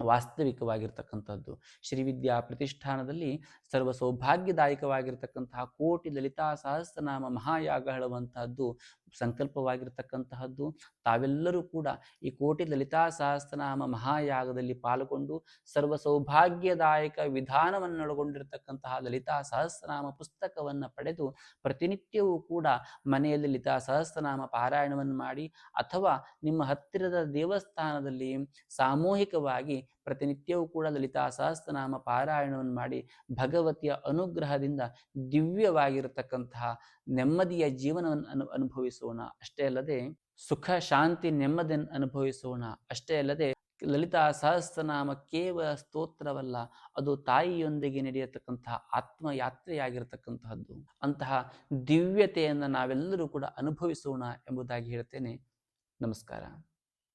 ವಾಸ್ತವಿಕವಾಗಿರ್ತಕ್ಕಂಥದ್ದು. ಶ್ರೀವಿದ್ಯಾ ಪ್ರತಿಷ್ಠಾನದಲ್ಲಿ ಸರ್ವ ಸೌಭಾಗ್ಯದಾಯಕವಾಗಿರ್ತಕ್ಕಂತಹ ಕೋಟಿ ಲಲಿತಾ ಸಹಸ್ರನಾಮ ಮಹಾಯಾಗ ಹೇಳುವಂತಹದ್ದು ಸಂಕಲ್ಪವಾಗಿರ್ತಕ್ಕಂತಹದ್ದು. ತಾವೆಲ್ಲರೂ ಕೂಡ ಈ ಕೋಟಿ ಲಲಿತಾ ಸಹಸ್ರನಾಮ ಮಹಾಯಾಗದಲ್ಲಿ ಪಾಲ್ಗೊಂಡು ಸರ್ವ ಸೌಭಾಗ್ಯದಾಯಕ ವಿಧಾನವನ್ನೊಳಗೊಂಡಿರತಕ್ಕಂತಹ ಲಲಿತಾ ಸಹಸ್ರನಾಮ ಪುಸ್ತಕವನ್ನು ಪಡೆದು ಪ್ರತಿನಿತ್ಯವೂ ಕೂಡ ಮನೆಯಲ್ಲಿ ಲಲಿತಾ ಸಹಸ್ರನಾಮ ಪಾರಾಯಣವನ್ನು ಮಾಡಿ ಅಥವಾ ನಿಮ್ಮ ಹತ್ತಿರದ ದೇವಸ್ಥಾನದಲ್ಲಿ ಸಾಮೂಹಿಕವಾಗಿ ಪ್ರತಿನಿತ್ಯವೂ ಕೂಡ ಲಲಿತಾ ಸಹಸ್ರನಾಮ ಪಾರಾಯಣವನ್ನು ಮಾಡಿ ಭಗವತಿಯ ಅನುಗ್ರಹದಿಂದ ದಿವ್ಯವಾಗಿರತಕ್ಕಂತಹ ನೆಮ್ಮದಿಯ ಜೀವನವನ್ನು ಅನು, ಅನುಭವಿಸೋಣ. ಅಷ್ಟೇ ಅಲ್ಲದೆ ಸುಖ, ಶಾಂತಿ ನೆಮ್ಮದಿಯನ್ನು ಅನುಭವಿಸೋಣ. ಅಷ್ಟೇ ಅಲ್ಲದೆ ಲಲಿತಾ ಸಹಸ್ರನಾಮ ಕೇವಲ ಸ್ತೋತ್ರವಲ್ಲ, ಅದು ತಾಯಿಯೊಂದಿಗೆ ನಡೆಯತಕ್ಕಂತಹ ಆತ್ಮಯಾತ್ರೆಯಾಗಿರತಕ್ಕಂತಹದ್ದು. ಅಂತಹ ದಿವ್ಯತೆಯನ್ನು ನಾವೆಲ್ಲರೂ ಕೂಡ ಅನುಭವಿಸೋಣ ಎಂಬುದಾಗಿ ಹೇಳ್ತೇನೆ. ನಮಸ್ಕಾರ.